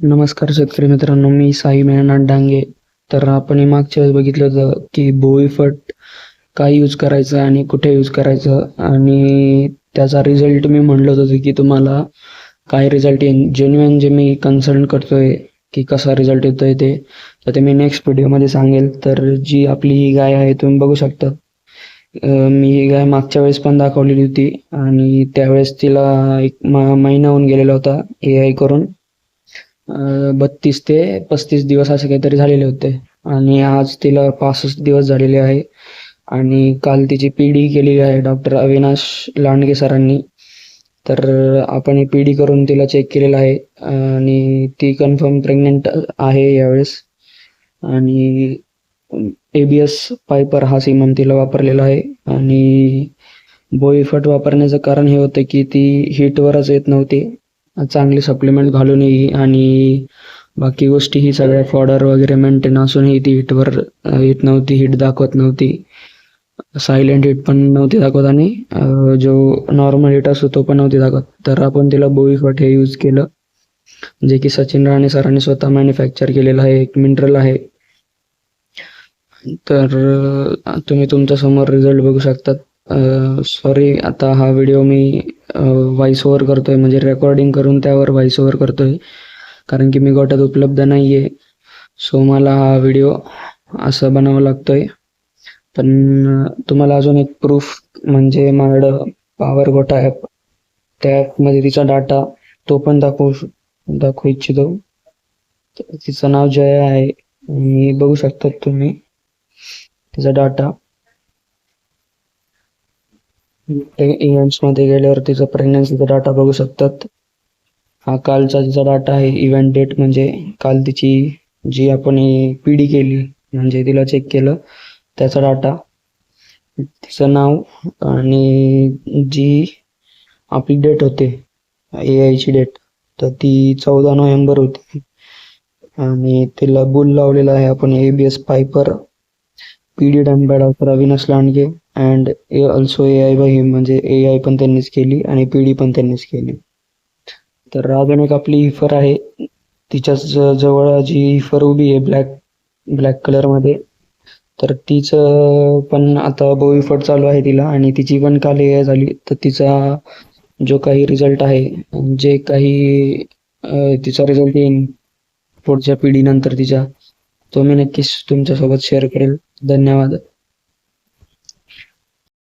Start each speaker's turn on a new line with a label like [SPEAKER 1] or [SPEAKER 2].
[SPEAKER 1] नमस्कार शेतकरी मित्रांनो मी साई मेहनाथ डांगे. तर आपण हे मागच्या वेळेस बघितलं होतं की बोईफट काय यूज करायचं आणि कुठे यूज करायचं? आणि त्याचा रिझल्ट मी म्हणलं होतं की तुम्हाला काय रिझल्ट येईन जेन्युअन जे मी कन्सल्ट करतोय की कसा रिझल्ट येतोय ते तर ते मी नेक्स्ट व्हिडिओमध्ये सांगेल. तर जी आपली ही गाय आहे तुम्ही बघू शकता. मी ही गाय मागच्या वेळेस पण दाखवलेली होती आणि त्यावेळेस तिला एक महिना होऊन गेलेला होता ए आय करून. बत्तीस ते पस्तीस दिवस असे काहीतरी झालेले होते. आणि आज तिला पासष्ट दिवस झालेले आहे. आणि काल तिची पीडी केलेली आहे डॉक्टर अविनाश लांडगे सरांनी. तर आपण पीडी पी डी करून तिला चेक केलेलं आहे. आणि ती कन्फर्म प्रेग्नेंट आहे यावेळेस. आणि ए बी एस पायपर हा सिमम तिला वापरलेला आहे. आणि बोईफट वापरण्याचं कारण हे होतं की ती हीटवरच येत नव्हती. चांगली सप्लिमेंट घालूनही आणि बाकी गोष्टी ही सगळ्या फॉडर वगैरे मेंटेन असूनही ती हिटवर येत नव्हती हिट दाखवत नव्हती. सायलेंट हिट पण नव्हती दाखवत आणि जो नॉर्मल हिट असतो तो पण नव्हती दाखवत. तर आपण तिला बोईफट हे यूज केलं. जे की सचिन राणे सरांनी स्वतः मॅन्युफॅक्चर केलेलं आहे एक मिनरल आहे. तर तुम्ही तुमच्यासमोर रिझल्ट बघू शकतात. सॉरी आता हा व्हिडिओ मी व्हॉइस ओव्हर करतोय. म्हणजे रेकॉर्डिंग करून त्यावर व्हॉइस ओव्हर आहे कारण की मी गोट्यात उपलब्ध नाही आहे सो मला हा व्हिडिओ असं बनावा लागतोय. पण तुम्हाला अजून एक प्रूफ म्हणजे माझं पॉवर गोटा ॲप त्या ॲपमध्ये तिचा डाटा तो पण दाखवू दाखवू इच्छितो. तिचं नाव जया आहे. मी बघू शकतात तुम्ही तिचा डाटा इव्हेंट्समध्ये गेल्यावर तिचा प्रेग्नन्सीचा डाटा बघू शकतात. हा कालचा तिचा डाटा आहे. इव्हेंट डेट म्हणजे काल तिची जी आपण पी डी केली म्हणजे तिला चेक केलं त्याचा डाटा तिचं नाव आणि जी आपली डेट होते ए आयची डेट तर ती चौदा नोव्हेंबर होती. आणि तिला बुल लावलेला आहे आपण A B S piper P D डॅम्बॅड Avinash Landge and also A I by him म्हणजे ए आय पण त्यांनीच केली आणि पी डी पण त्यांनीच केली. तर अजून एक आपली हिफर आहे. तिच्याच ज- जवळ जी हिफर उभी आहे ब्लॅक ब्लॅक कलरमध्ये तर तिचं पण आता बोईफट चालू आहे तिला आणि तिची पण काल ए आय झाली. तर तिचा जो काही रिझल्ट आहे जे काही तिचा रिझल्ट येईल पुढच्या पिढीनंतर तिच्या तो मी नक्कीच तुमच्यासोबत शेअर करेल. धन्यवाद.